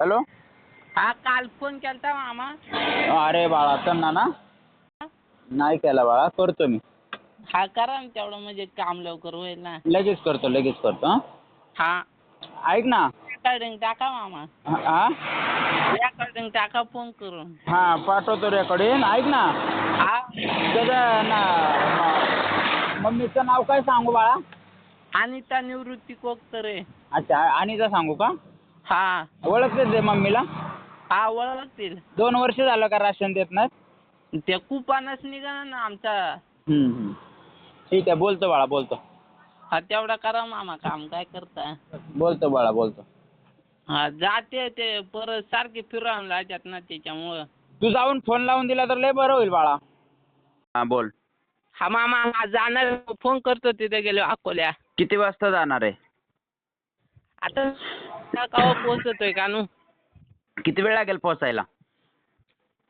Hello? हा काल phone केलता मामा. अरे बाळा त्यांना ना नाही केला बाळा करतो मी. हा करा ना तेवढं म्हणजे काम लवकर होईल ना. लगेच करतो लगेच करतो हां? हा. ऐक ना. रेकॉर्डिंग टाका मामा. हां रेकॉर्डिंग टाका फोन करून. हां पाठवतो रेकॉर्डिंग ऐक ना. हा. त्याचं ना मम्मीचं नाव काय सांगू बाळा? अनिता निवृत्ती कोकतरे. अच्छा अनिता सांगू का? हा. ओळखतेच आहे मम्मीला? हा ओळखतील. दोन वर्ष झालं का राशन देत नाहीत ते कुपानच निघा ना आमचा. हम्म, हम्म. ठीक आहे बोलतो बाळा बोलतो. हा तेवढा करा मामा काम काय करता? बोलतो बाळा बोलतो. हा जाते ते परत सारखे फिरावं लागतात ना त्याच्यामुळं. तू जाऊन फोन लावून दिला तर लय बरं होईल बाळा. हां बोल. हा मामा हा जाणार फोन करतो तिथे गेलो अकोल्या किती वाजता जाणार आहे? आता कावा पोहोचतोय का नू? किती वेळ लागेल पोहोचायला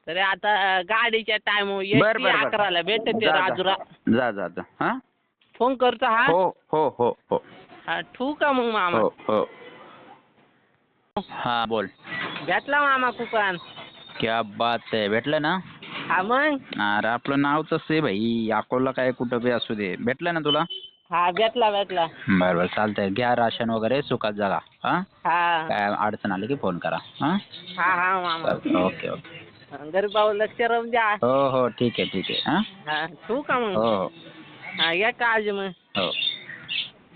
तरी आता गाडीच्या टाइम बर बर बर. अकराला भेटते जा, जा. राजूला जा जा जा. हां? फोन करतो हा? हो हो हो हो. हा ठेवू का मग मामा? हो हो. हां बोल. भेटला मामा कुपान क्या बात आहे. भेटलं ना? हा मग? अरे आपलं नाव तसं आहे भाई. अकोला काय कुठं बी असू दे. भेटलं ना तुला? हा भेटला भेटला. बरं बरं चालतंय. घ्या राशन वगैरे सुखात जागा. हां? हा. काय अडचण आली की फोन करा. हां? हा हा मामा. चालतंय. Okay okay. गरीब भाऊ लक्ष राहून द्या. हो हो ठीक आहे ठीक आहे. हां? हा ठेवू का मग? हो हो. हा या काळजी मग हो.